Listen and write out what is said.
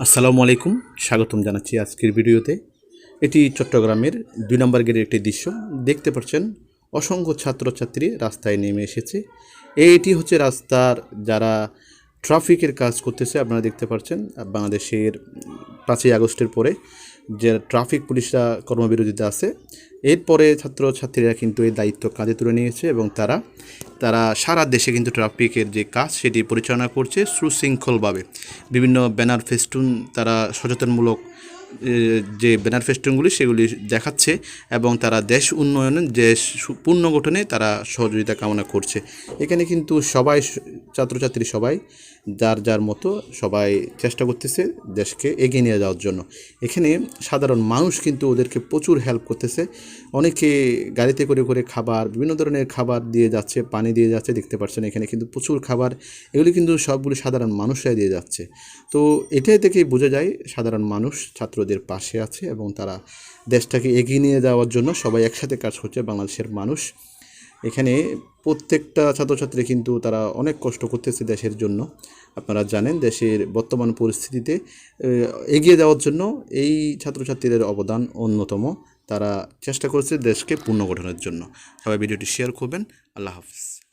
আসসালামু আলাইকুম, স্বাগতম জানাচ্ছি আজকের ভিডিওতে। এটি চট্টগ্রামের দুই নম্বর গেটের একটি দৃশ্য। দেখতে পাচ্ছেন, অসংখ্য ছাত্রছাত্রী রাস্তায় নেমে এসেছে। এইটি হচ্ছে রাস্তার যারা ট্রাফিকের কাজ করতেছে, আপনারা দেখতে পাচ্ছেন, বাংলাদেশের পাঁচই আগস্টের পরে যে ট্রাফিক পুলিশরা কর্মবিরতিতে আছে, এরপরে ছাত্রছাত্রীরা কিন্তু এই দায়িত্ব কাঁধে তুলে নিয়েছে এবং তারা তারা সারা দেশে কিন্তু ট্রাফিকের যে কাজ, সেটি পরিচালনা করছে সুশৃঙ্খলভাবে। বিভিন্ন ব্যানার ফেস্টুন তারা সচেতনমূলক যে ব্যানার ফেস্টুনগুলি, সেগুলি দেখাচ্ছে এবং তারা দেশ উন্নয়নে, দেশ পূর্ণ গঠনে তারা সহযোগিতা কামনা করছে। এখানে কিন্তু সবাই ছাত্রছাত্রী সবাই যার যার মতো সবাই চেষ্টা করতেছে দেশকে এগিয়ে নিয়ে যাওয়ার জন্য। এখানে সাধারণ মানুষ কিন্তু ওদেরকে প্রচুর হেল্প করতেছে। অনেকে গাড়িতে করে করে খাবার, বিভিন্ন ধরনের খাবার দিয়ে যাচ্ছে, পানি দিয়ে যাচ্ছে, দেখতে পাচ্ছেন এখানে কিন্তু প্রচুর খাবার। এগুলি কিন্তু সবগুলি সাধারণ মানুষরাই দিয়ে যাচ্ছে। তো এটাই থেকেই বোঝা যায় সাধারণ মানুষ ছাত্রদের পাশে আছে এবং তারা দেশটাকে এগিয়ে নিয়ে যাওয়ার জন্য সবাই একসাথে কাজ করছে। বাংলাদেশের মানুষ এখানে প্রত্যেকটা ছাত্রছাত্রী কিন্তু তারা অনেক কষ্ট করতেছে দেশের জন্য। আপনারা জানেন দেশের বর্তমান পরিস্থিতিতে এগিয়ে যাওয়ার জন্য এই ছাত্রছাত্রীদের অবদান অন্যতম। তারা চেষ্টা করছে দেশকে পুনর্গঠনের জন্য। সবাই ভিডিওটি শেয়ার করবেন। আল্লাহ হাফিজ।